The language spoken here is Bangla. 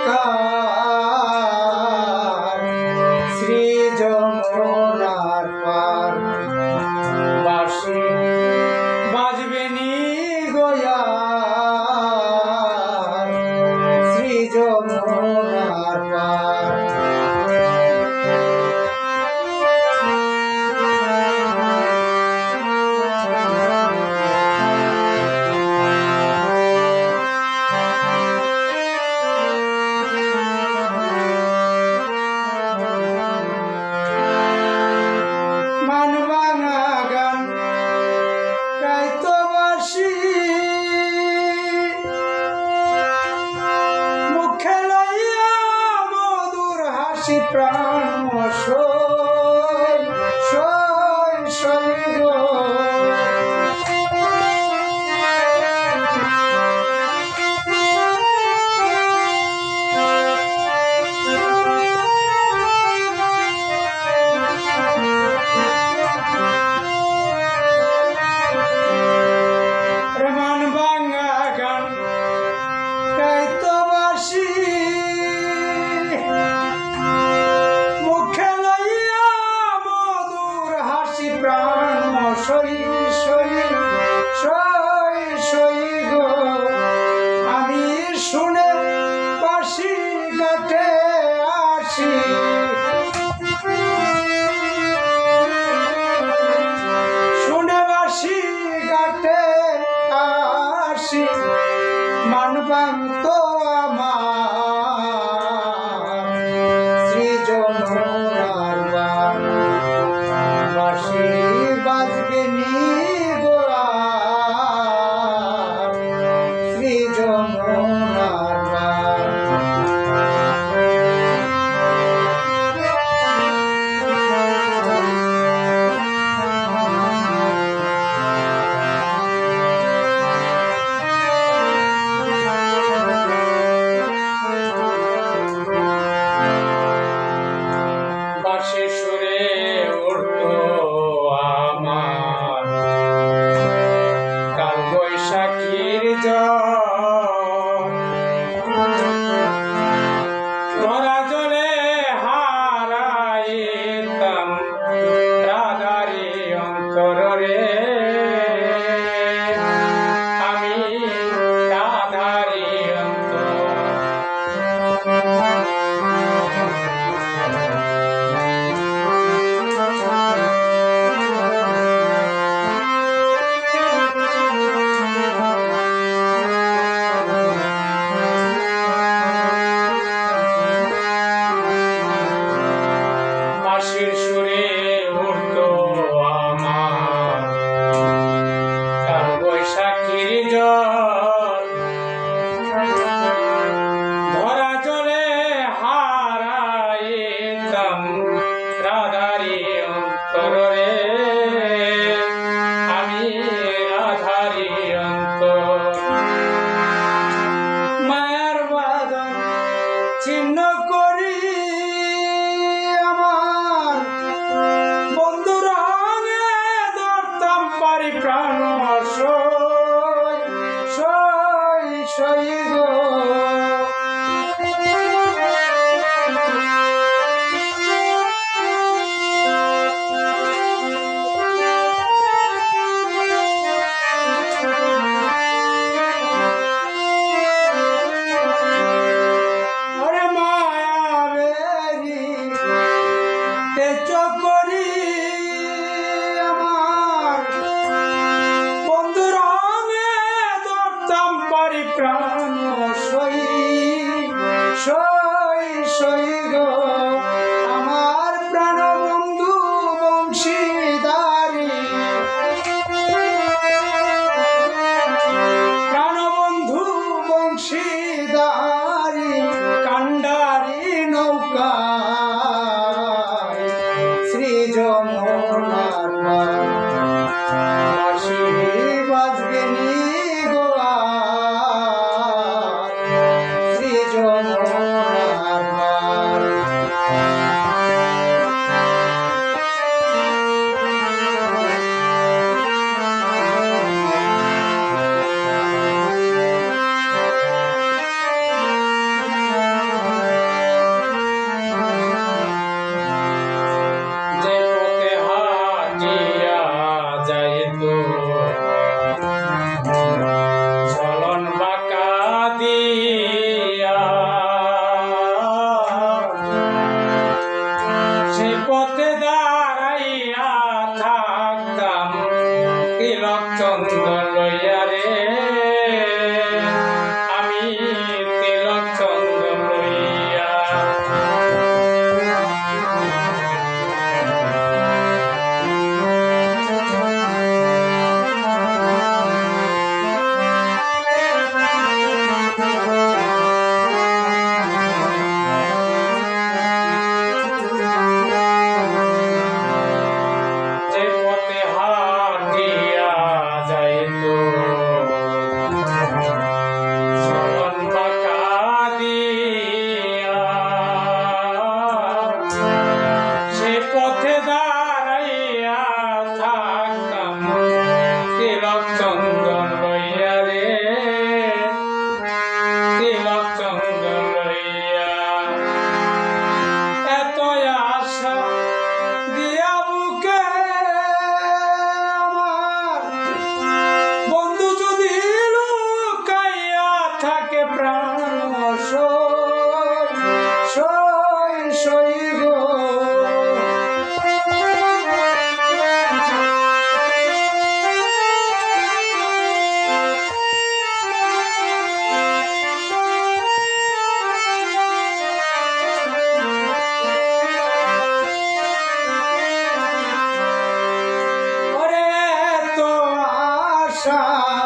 Rico. ভালোবাসি প্রাণ তোমার ছিন্ন করি আমার। বন্ধুর হাঙে ধরতাম পারি প্রাণ সই সই শহীদ প্রাণ সই সই সই গো। আমার প্রাণ বন্ধু বংশীদারি। প্রাণ বন্ধু বংশীদারি কান্ডারি নৌকা। সৃজন Enquanto আশা